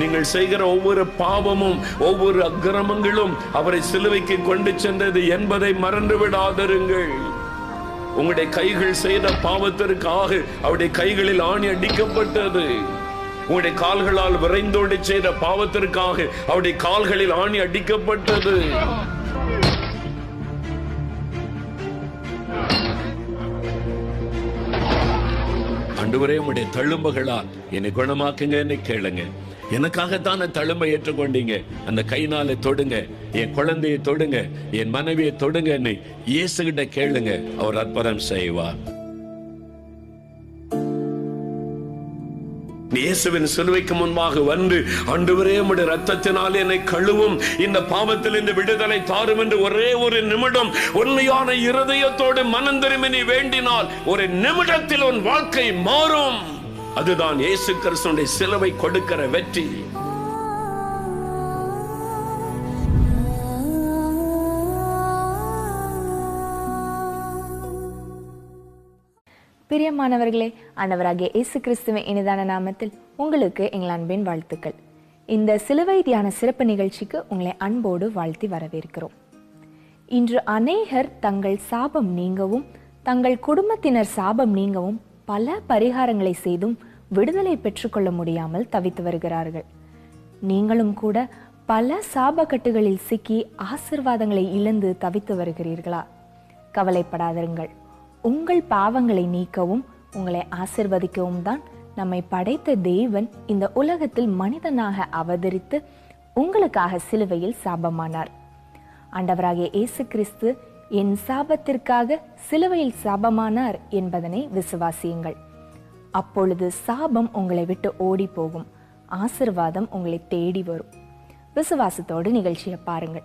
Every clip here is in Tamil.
நீங்கள் செய்கிற ஒவ்வொரு பாவமும் ஒவ்வொரு அக்கிரமங்களும் அவரை சிலுவைக்கு கொண்டு சென்றது என்பதை மறந்து விடாதிருங்கள் உங்களுடைய கைகள் செய்த பாவத்திற்காக அவருடைய கைகளில் ஆணி அடிக்கப்பட்டது. உங்களுடைய கால்களால் விரைந்தோடி செய்த பாவத்திற்காக அவருடைய கால்களில் ஆணி அடிக்கப்பட்டது. ஆண்டவரே உங்களுடைய தழும்புகளால் என்னை குணமாக்குங்க என்னை கேளுங்க. எனக்காகத்தான தழும்பை ஏற்றுக்கொண்டீங்க? அந்த கைனால தொடுங்க. என் குழந்தையை தொடுங்க. என் மனைவியை தொடுங்கன்னு இயேசுகிட்ட கேளுங்க. அவர் அற்புதம் செய்வார். இயேசுவின் சிலுவைக்கு முன்பாக வந்து ஆண்டவரே உடைய ரத்தத்தினால் என்னை கழுவும். இந்த பாவத்தில் இந்த விடுதலை தாரும் என்று ஒரே ஒரு நிமிடம் உண்மையான இருதயத்தோடு மனம் திரும்பி நீ வேண்டினால் ஒரு நிமிடத்தில் உன் வாழ்க்கை மாறும். அதுதான் இயேசு கிறிஸ்துடைய சிலுவை கொடுக்கிற வெற்றி. பிரியமானவர்களே ஆண்டவராகிய இயேசு கிறிஸ்துவின் இனிதான நாமத்தில் உங்களுக்கு எங்கள் அன்பின் வாழ்த்துக்கள். இந்த சிலுவை தியான சிறப்பு நிகழ்ச்சிக்கு உங்களை அன்போடு வாழ்த்தி வரவேற்கிறோம். இன்று அநேகர் தங்கள் சாபம் நீங்கவும் தங்கள் குடும்பத்தினர் சாபம் நீங்கவும் பல பரிகாரங்களை செய்தும் விடுதலை பெற்றுக்கொள்ள முடியாமல் தவித்து வருகிறார்கள். நீங்களும் கூட பல சாபக்கட்டுகளில் சிக்கி ஆசிர்வாதங்களை இழந்து தவித்து வருகிறீர்களா? கவலைப்படாதிருங்கள். உங்கள் பாவங்களை நீக்கவும் உங்களை ஆசிர்வதிக்கவும் தான் நம்மை படைத்த தேவன் இந்த உலகத்தில் மனிதனாக அவதரித்து உங்களுக்காக சிலுவையில் சாபமானார். ஆண்டவராகிய இயேசு கிறிஸ்து என் சாபத்திற்காக சிலுவையில் சாபமானார் என்பதனை விசுவாசியுங்கள். அப்பொழுது சாபம் உங்களை விட்டு ஓடி போகும் ஆசிர்வாதம் உங்களை தேடி வரும். விசுவாசத்தோடு நிகழ்ச்சியை பாருங்கள்.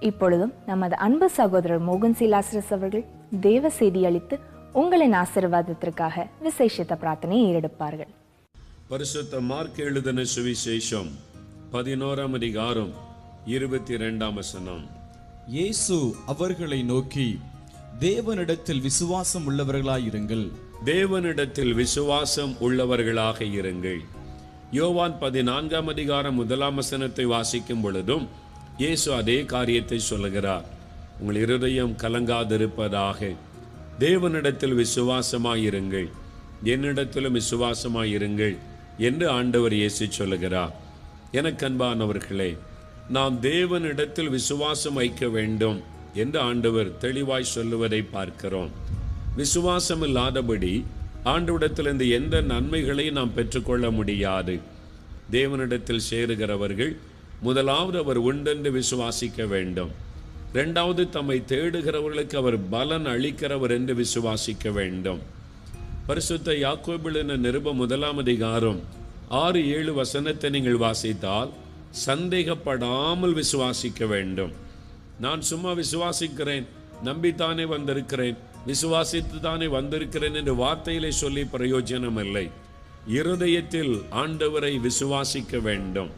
இப்பொழுதும் நமது அன்பு சகோதரர் மோகன் சிலாசரஸ் அவர்கள் தேவ செய்தி அளித்து உங்களின் ஆசிர்வாதத்திற்காக விசேஷத்தை பிரார்த்தனையை ஏறெடுப்பார்கள். பரிசுத்த மார்க் எழுதின சுவிசேஷம் பதினோராம் அதிகாரம் இருபத்தி இரண்டாம் வசனம். இயேசு அவர்களை நோக்கி தேவனிடத்தில் விசுவாசம் உள்ளவர்களாயிருங்கள் தேவனிடத்தில் விசுவாசம் உள்ளவர்களாக இருங்கள். யோவான் பதினான்காம் அதிகாரம் முதலாம் வசனத்தை வாசிக்கும் பொழுதும் இயேசு அதே காரியத்தை சொல்லுகிறார். உங்கள் இருதயம் கலங்காதிருப்பதாக. தேவனிடத்தில் விசுவாசமாயிருங்கள் என்னிடத்திலும் விசுவாசமாயிருங்கள் என்று ஆண்டவர் இயேசு சொல்லுகிறார். எனக்கு அன்பானவர்களே நாம் தேவனிடத்தில் விசுவாசம் வைக்க வேண்டும் என்று ஆண்டவர் தெளிவாய் சொல்லுவதை பார்க்கிறோம். விசுவாசம் இல்லாதபடி ஆண்டவிடத்திலிருந்து எந்த நன்மைகளையும் நாம் பெற்றுக்கொள்ள முடியாது. தேவனிடத்தில் சேருகிறவர்கள் முதலாவது அவர் உண்டென்று விசுவாசிக்க வேண்டும். ரெண்டாவது தம்மை தேடுகிறவர்களுக்கு அவர் பலன் அளிக்கிறவர் என்று விசுவாசிக்க வேண்டும். பரிசுத்த யாக்கோபிலின நிருப முதலாம் அதிகாரம் ஆறு ஏழு வசனத்தை நீங்கள் வாசித்தால் சந்தேகப்படாமல் விசுவாசிக்க வேண்டும். நான் சும்மா விசுவாசிக்கிறேன் நம்பித்தானே வந்திருக்கிறேன் விசுவாசித்து தானே வந்திருக்கிறேன் என்று வார்த்தையிலே சொல்லி பிரயோஜனம் இல்லை. இருதயத்தில் ஆண்டவரை விசுவாசிக்க வேண்டும்.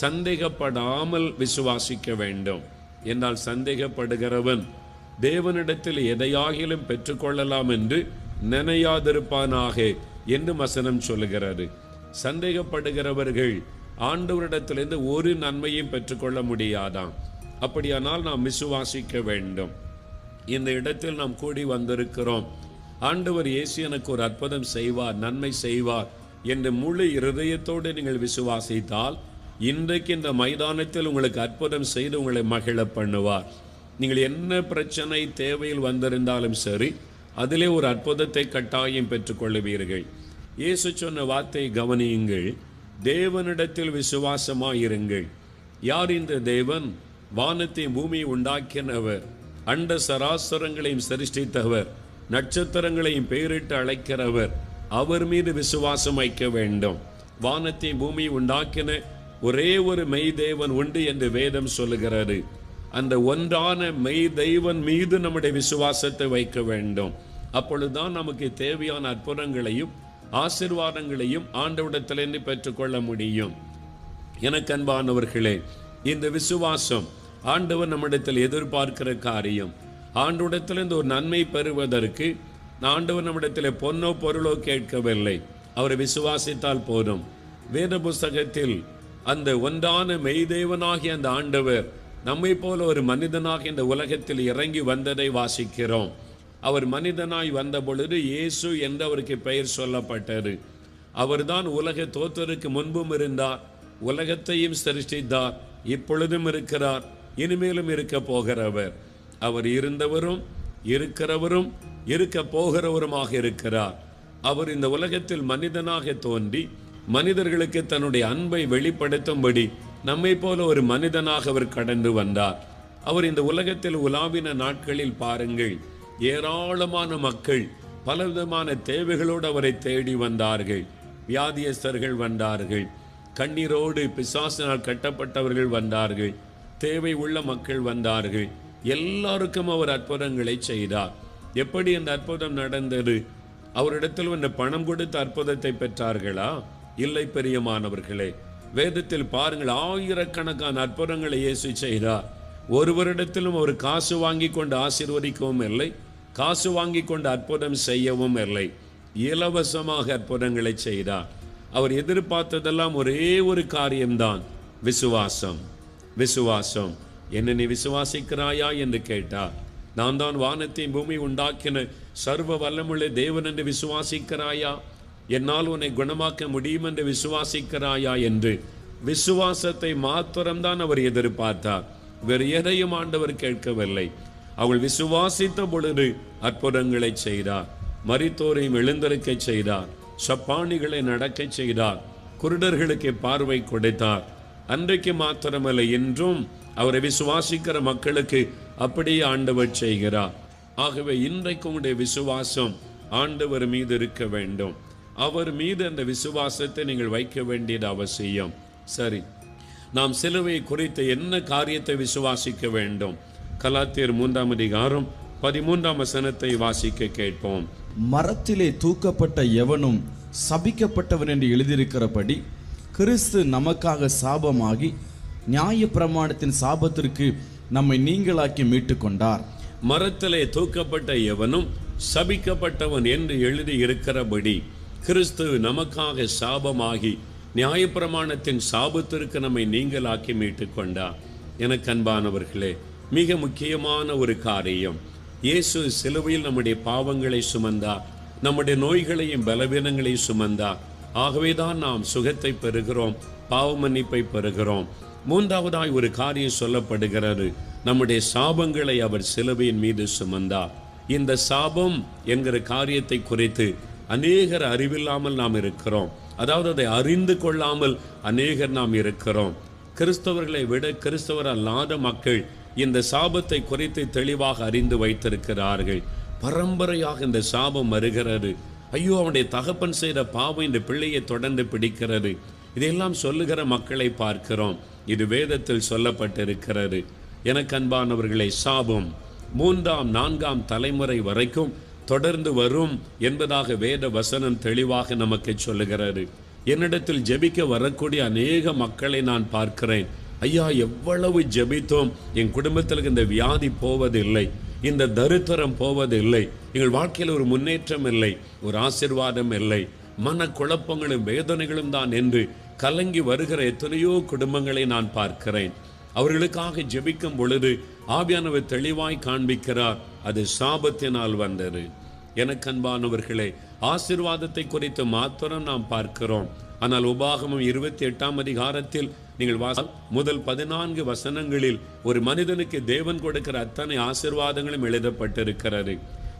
சந்தேகப்படாமல் விசுவாசிக்க வேண்டும். என்றால் சந்தேகப்படுகிறவன் தேவனிடத்தில் எதையாகிலும் பெற்றுக்கொள்ளலாம் என்று நினையாதிருப்பானாக என்று வசனம் சொல்லுகிறது. சந்தேகப்படுகிறவர்கள் ஆண்டவரிடத்திலிருந்து ஒரு நன்மையும் பெற்றுக்கொள்ள முடியாதாம். அப்படியானால் நாம் விசுவாசிக்க வேண்டும். இந்த இடத்தில் நாம் கூடி வந்திருக்கிறோம். ஆண்டவர் இயேசு எனக்கு ஒரு அற்புதம் செய்வார் நன்மை செய்வார் என்று முழு இருதயத்தோடு நீங்கள் விசுவாசித்தால் இன்றைக்கு இந்த மைதானத்தில் உங்களுக்கு அற்புதம் செய்து உங்களை மகிழ பண்ணுவார். நீங்கள் என்ன பிரச்சனை தேவையில் வந்திருந்தாலும் சரி அதிலே ஒரு அற்புதத்தை கட்டாயம் பெற்றுக்கொள்ளுவீர்கள். இயேசு சொன்ன வார்த்தை கவனியுங்கள். தேவனிடத்தில் விசுவாசமாயிருங்கள். யார் இந்த தேவன்? வானத்தை பூமியை உண்டாக்கினவர். அண்ட சராசரங்களையும் சிருஷ்டித்தவர். நட்சத்திரங்களையும் பெயரிட்டு அழைக்கிறவர். அவர் மீது விசுவாசம் வைக்க வேண்டும். வானத்தை பூமி உண்டாக்கின ஒரே ஒரு மெய் தேவன் உண்டு என்று வேதம் சொல்லுகிறது. அந்த ஒன்றான மெய் தெய்வன் மீது நம்முடைய விசுவாசத்தை வைக்க வேண்டும். அப்பொழுதுதான் நமக்கு தேவையான அற்புதங்களையும் ஆசிர்வாதங்களையும் ஆண்டவிடத்திலிருந்து பெற்றுக்கொள்ள முடியும். எனக்கு அன்பானவர்களே இந்த விசுவாசம் ஆண்டவர் நம்மிடத்தில் எதிர்பார்க்கிற காரியம். ஆண்டவிடத்திலிருந்து ஒரு நன்மை பெறுவதற்கு ஆண்டவர் நம்மிடத்தில் பொன்னோ பொருளோ கேட்கவில்லை. அவரை விசுவாசித்தால் போதும். வேத புஸ்தகத்தில் அந்த ஒன்றான மெய்தேவனாகிய அந்த ஆண்டவர் நம்மை போல ஒரு மனிதனாக இந்த உலகத்தில் இறங்கி வந்ததை வாசிக்கிறோம். அவர் மனிதனாய் வந்த பொழுது இயேசு என்று அவருக்கு பெயர் சொல்லப்பட்டது. அவர்தான் உலக தோற்றருக்கு முன்பும் இருந்தார் உலகத்தையும் சிருஷ்டித்தார் இப்பொழுதும் இருக்கிறார் இனிமேலும் இருக்க போகிறவர். அவர் இருந்தவரும் இருக்கிறவரும் இருக்க போகிறவருமாக இருக்கிறார். அவர் இந்த உலகத்தில் மனிதனாக தோன்றி மனிதர்களுக்கு தன்னுடைய அன்பை வெளிப்படுத்தும்படி நம்மை போல ஒரு மனிதனாக அவர் கடந்து வந்தார். அவர் இந்த உலகத்தில் உலாவின நாட்களில் பாருங்கள் ஏராளமான மக்கள் பலவிதமான தேவைகளோடு அவரை தேடி வந்தார்கள். வியாதியஸ்தர்கள் வந்தார்கள். கண்ணீரோடு பிசாசினால் கட்டப்பட்டவர்கள் வந்தார்கள். தேவை உள்ள மக்கள் வந்தார்கள். எல்லாருக்கும் அவர் அற்புதங்களை செய்தார். எப்படி அந்த அற்புதம் நடந்தது? அவரிடத்தில் வந்து பணம் கொடுத்து அற்புதத்தை பெற்றார்களா? இல்லை பெரியமானவர்களே வேதத்தில் பாருங்கள் ஆயிரக்கணக்கான அற்புதங்களை இயேசு செய்தார். ஒருவரிடத்திலும் அவர் காசு வாங்கி கொண்டு ஆசீர்வதிக்கவும் இல்லை. காசு வாங்கி கொண்டு அற்புதம் செய்யவும் இல்லை. இலவசமாக அற்புதங்களை செய்தார். அவர் எதிர்பார்த்ததெல்லாம் ஒரே ஒரு காரியம்தான். விசுவாசம். விசுவாசம். என்ன நீ விசுவாசிக்கிறாயா என்று கேட்டார். நான் தான் வானத்தை பூமி உண்டாக்கின சர்வ வல்லமுள்ள தேவன் என்று விசுவாசிக்கிறாயா? என்னால் உன்னை குணமாக்க முடியும் என்று விசுவாசிக்கிறாயா என்று விசுவாசத்தை மாத்திரம்தான் அவர் எதிர்பார்த்தார். வேறு எதையும் ஆண்டவர் கேட்கவில்லை. அவள் விசுவாசித்த பொழுது அற்புதங்களை செய்தார். மரித்தோரையும் எழுந்தருக்க செய்தார். சப்பானிகளை நடக்க செய்தார். குருடர்களுக்கு பார்வை கொடுத்தார். அன்றைக்கு மாத்திரமல்ல என்றும் அவரை விசுவாசிக்கிற மக்களுக்கு அப்படியே ஆண்டவர் செய்கிறார். ஆகவே இன்றைக்கு உங்களுடைய விசுவாசம் ஆண்டவர் மீது இருக்க வேண்டும். அவர் மீது அந்த விசுவாசத்தை நீங்கள் வைக்க வேண்டியது அவசியம். சரி நாம் சிலுவை குறித்த என்ன காரியத்தை விசுவாசிக்க வேண்டும்? கலாத்தியர் மூன்றாம் அதிகாரம் பதிமூன்றாம் வசனத்தை வாசிக்க கேட்போம். மரத்திலே தூக்கப்பட்ட எவனும் சபிக்கப்பட்டவன் என்று எழுதியிருக்கிறபடி கிறிஸ்து நமக்காக சாபமாகி நியாயப்பிரமாணத்தின் சாபத்திற்கு நம்மை நீங்களாக்கி மீட்டுக்கொண்டார். மரத்திலே தூக்கப்பட்ட எவனும் சபிக்கப்பட்டவன் என்று எழுதி இருக்கிறபடி கிறிஸ்து நமக்காக சாபமாகி நியாயப்பிரமாணத்தின் சாபத்திற்கு நம்மை நீங்களாக்கி மீட்டுக் கொண்டார் எனக்கு அன்பானவர்களே மிக முக்கியமான ஒரு காரியம் இயேசு சிலுவையில் நம்முடைய பாவங்களை சுமந்தார் நம்முடைய நோய்களையும் பலவீனங்களையும் சுமந்தார் ஆகவேதான் நாம் சுகத்தை பெறுகிறோம் பாவ மன்னிப்பை பெறுகிறோம். மூன்றாவதாய் ஒரு காரியம் சொல்லப்படுகிறது. நம்முடைய சாபங்களை அவர் சிலுவையின் மீது சுமந்தார் இந்த சாபம் என்கிற காரியத்தை குறித்து அநேகர் அறிவில்லாமல் நாம் இருக்கிறோம். அதாவது அதை அறிந்து கொள்ளாமல் அநேகர் நாம் இருக்கிறோம். கிறிஸ்தவர்களை விட கிறிஸ்தவர் அல்லாத மக்கள் இந்த சாபத்தை குறித்து தெளிவாக அறிந்து வைத்திருக்கிறார்கள். பரம்பரையாக இந்த சாபம் வருகிறது. ஐயோ அவனுடைய தகப்பன் செய்த பாவம் இந்த பிள்ளையை தொடர்ந்து பிடிக்கிறது. இதையெல்லாம் சொல்லுகிற மக்களை பார்க்கிறோம். இது வேதத்தில் சொல்லப்பட்டிருக்கிறது. எனக்கு அன்பானவர்களை சாபம் மூன்றாம் நான்காம் தலைமுறை வரைக்கும் தொடர்ந்து வரும் என்பதாக வேத வசனம் தெளிவாக நமக்கு சொல்லுகிறது. என்னிடத்தில் ஜெபிக்க வரக்கூடிய அநேக மக்களை நான் பார்க்கிறேன். ஐயா எவ்வளவு ஜெபித்தோம். என் குடும்பத்திற்கு இந்த வியாதி போவதில்லை. இந்த தரித்திரம் போவதில்லை. எங்கள் வாழ்க்கையில் ஒரு முன்னேற்றம் இல்லை. ஒரு ஆசிர்வாதம் இல்லை. மன குழப்பங்களும் வேதனைகளும் தான் என்று கலங்கி வருகிற எத்தனையோ குடும்பங்களை நான் பார்க்கிறேன். அவர்களுக்காக ஜெபிக்கும் பொழுது ஆவியானவர் தெளிவாய் காண்பிக்கிறார். அது சாபத்தினால் வந்தது. எனக்கு அன்பானவர்களே ஆசிர்வாதத்தை குறித்து மாத்திரம் நாம் பார்க்கிறோம். ஆனால் உபாகமம் இருபத்தி எட்டாம் அதிகாரத்தில் நீங்கள் வாசல் முதல் பதினான்கு வசனங்களில் ஒரு மனிதனுக்கு தேவன் கொடுக்கிற அத்தனை ஆசிர்வாதங்களும் எழுதப்பட்டிருக்கிறது.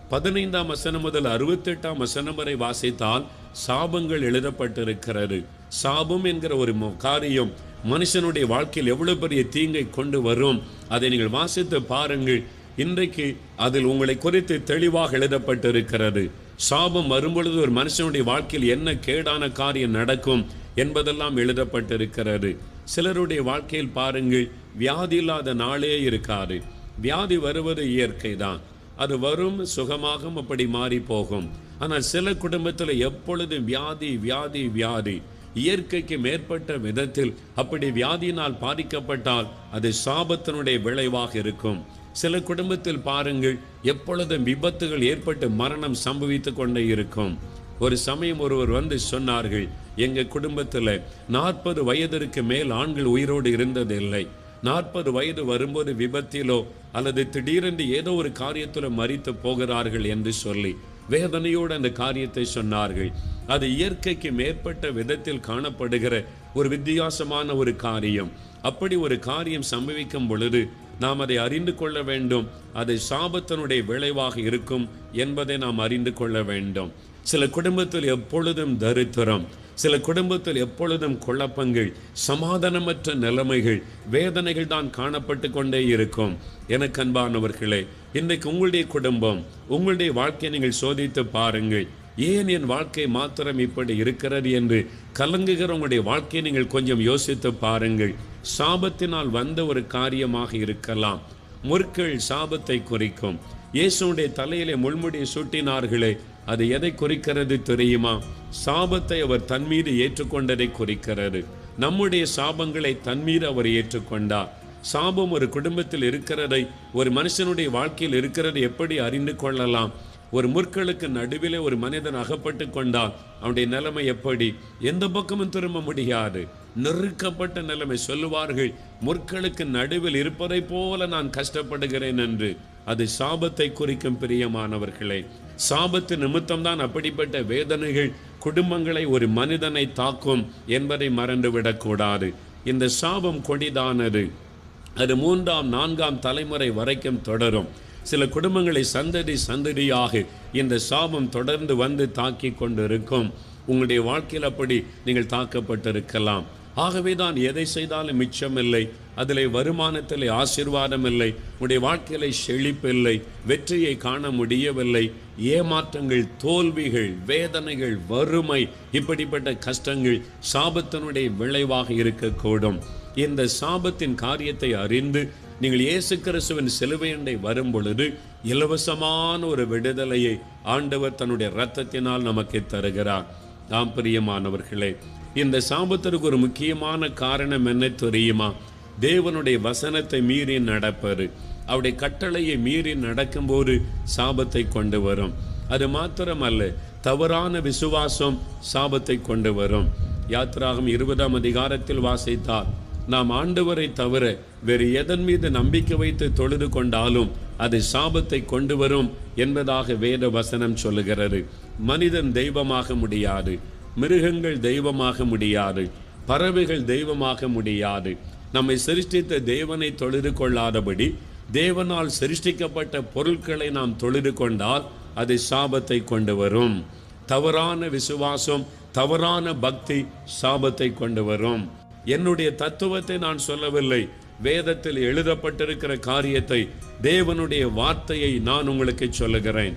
பதினைந்தாம் வசனம் முதல் அறுபத்தெட்டாம் வசனம் வரை வாசித்தால் சாபங்கள் எழுதப்பட்டிருக்கிறது. சாபம் என்கிற ஒரு காரியம் மனுஷனுடைய வாழ்க்கையில் எவ்வளவு பெரிய தீங்கை கொண்டு வரும்? அதை நீங்கள் வாசித்து பாருங்கள். இன்றைக்கு அதில் உங்களை குறித்து தெளிவாக எழுதப்பட்டிருக்கிறது. சாபம் வரும்பொழுது ஒரு மனுஷனுடைய வாழ்க்கையில் என்ன கேடான காரியம் நடக்கும் என்பதெல்லாம் எழுதப்பட்டிருக்கிறது. சிலருடைய வாழ்க்கையில் பாருங்கள் வியாதி இல்லாத நாளே இருக்காது. வியாதி வருவது இயற்கை தான் அது வரும் சுகமாகும் அப்படி மாறி போகும் ஆனால் சில குடும்பத்தில் எப்பொழுது வியாதி வியாதி வியாதி. இயற்கைக்கு மேற்பட்ட விதத்தில் அப்படி வியாதியினால் பாதிக்கப்பட்டால் அது சாபத்தினுடைய விளைவாக இருக்கும். சில குடும்பத்தில் பாருங்கள் எப்பொழுதும் விபத்துகள் ஏற்பட்டு மரணம் சம்பவித்து கொண்டே இருக்கும். ஒரு சமயம் ஒருவர் வந்து சொன்னார்கள் எங்க குடும்பத்துல நாற்பது வயதிற்கு மேல் ஆண்கள் உயிரோடு இருந்ததில்லை. நாற்பது வயது வரும்போது விபத்திலோ அல்லது திடீரென்று ஏதோ ஒரு காரியத்தில் மறித்து போகிறார்கள் என்று சொல்லி வேதனையோடு அந்த காரியத்தை சொன்னார்கள். அது இயற்கைக்கு மேற்பட்ட விதத்தில் காணப்படுகிற ஒரு வித்தியாசமான ஒரு காரியம். அப்படி ஒரு காரியம் சம்பவிக்கும் பொழுது நாம் அதை அறிந்து கொள்ள வேண்டும். அதை சாபத்தினுடைய விளைவாக இருக்கும் என்பதை நாம் அறிந்து கொள்ள வேண்டும். சில குடும்பத்தில் எப்பொழுதும் தரித்திரம் சில குடும்பத்தில் எப்பொழுதும் குழப்பங்கள் சமாதானமற்ற நிலைமைகள் வேதனைகள் தான் காணப்பட்டு கொண்டே இருக்கும். எனக்கு அன்பானவர்களே இன்றைக்கு உங்களுடைய குடும்பம் உங்களுடைய வாழ்க்கையை நீங்கள் சோதித்து பாருங்கள். ஏன் என் வாழ்க்கை மாத்திரம் இப்படி இருக்கிறது என்று கலங்குகிற உங்களுடைய வாழ்க்கையை நீங்கள் கொஞ்சம் யோசித்து பாருங்கள். சாபத்தினால் வந்த ஒரு காரியமாக இருக்கலாம். முற்கள் சாபத்தை குறிக்கும். இயேசுடைய தலையிலே முள்முடியை சூட்டினார்களே அது எதை குறிக்கிறது தெரியுமா? சாபத்தை அவர் தன்மீது ஏற்றுக்கொண்டதை குறிக்கிறது. நம்முடைய சாபங்களை தன்மீது அவர் ஏற்றுக்கொண்டார். சாபம் ஒரு குடும்பத்தில் இருக்கிறதை ஒரு மனுஷனுடைய வாழ்க்கையில் இருக்கிறதை எப்படி அறிந்து கொள்ளலாம்? ஒரு முற்களுக்கு நடுவிலே ஒரு மனிதன் அகப்பட்டு கொண்டால் அவனுடைய நிலைமை எப்படி? எந்த பக்கமும் திரும்ப முடியாது. நெருக்கப்பட்ட நிலைமை சொல்லுவார்கள் முற்களுக்கு நடுவில் இருப்பதை போல நான் கஷ்டப்படுகிறேன் என்று. அது சாபத்தை குறிக்கும் பிரியமானவர்களே சாபத்து நிமித்தம்தான் அப்படிப்பட்ட வேதனைகள் குடும்பங்களை ஒரு மனிதனை தாக்கும் என்பதை மறந்துவிடக்கூடாது. இந்த சாபம் கொடிதானது. அது மூன்றாம் நான்காம் தலைமுறை வரைக்கும் தொடரும். சில குடும்பங்களை சந்ததி சந்ததியாக இந்த சாபம் தொடர்ந்து வந்து தாக்கி கொண்டிருக்கும். உங்களுடைய வாழ்க்கையில் அப்படி நீங்கள் தாக்கப்பட்டிருக்கலாம். ஆகவே தான் எதை செய்தாலும் மிச்சமில்லை. அதில் வருமானத்திலே ஆசீர்வாதம் இல்லை உடைய வாழ்க்கையில செழிப்பில்லை. வெற்றியை காண முடியவில்லை. ஏமாற்றங்கள் தோல்விகள் வேதனைகள் வறுமை இப்படிப்பட்ட கஷ்டங்கள் சாபத்தினுடைய விளைவாக இருக்கக்கூடும். இந்த சாபத்தின் காரியத்தை அறிந்து நீங்கள் இயேசு கிறிஸ்துவின் சிலுவையண்டை வரும் பொழுது இலவசமான ஒரு விடுதலையை ஆண்டவர் தன்னுடைய இரத்தத்தினால் நமக்கு தருகிறார். நாம் பிரியமானவர்களே இந்த சாபத்திற்கு ஒரு முக்கியமான காரணம் என்ன தெரியுமா? தேவனுடைய வசனத்தை மீறி நடப்பது. அவருடைய கட்டளையை மீறி நடக்கும்போது சாபத்தை கொண்டு வரும். அது மாத்திரமல்ல தவறான விசுவாசம் சாபத்தை கொண்டு வரும். யாத்திராகம் இருபதாம் அதிகாரத்தில் வாசித்தார் நாம் ஆண்டவரை தவிர வேறு எதன் மீது நம்பிக்கை வைத்து தொழுது கொண்டாலும் அது சாபத்தை கொண்டு வரும் என்பதாக வேத வசனம் சொல்லுகிறது. மனிதன் தெய்வமாக முடியாது. மிருகங்கள் தெய்வமாக முடியாது. பறவைகள் தெய்வமாக முடியாது. நம்மை சிருஷ்டித்த தேவனை தொழுது கொள்ளாதபடி தேவனால் சிருஷ்டிக்கப்பட்ட பொருட்களை நாம் தொழுது கொண்டால் அது சாபத்தை கொண்டு வரும். தவறான விசுவாசம் தவறான பக்தி சாபத்தை கொண்டு வரும். என்னுடைய தத்துவத்தை நான் சொல்லவில்லை. வேதத்தில் எழுதப்பட்டிருக்கிற காரியத்தை தேவனுடைய வார்த்தையை நான் உங்களுக்கு சொல்லுகிறேன்.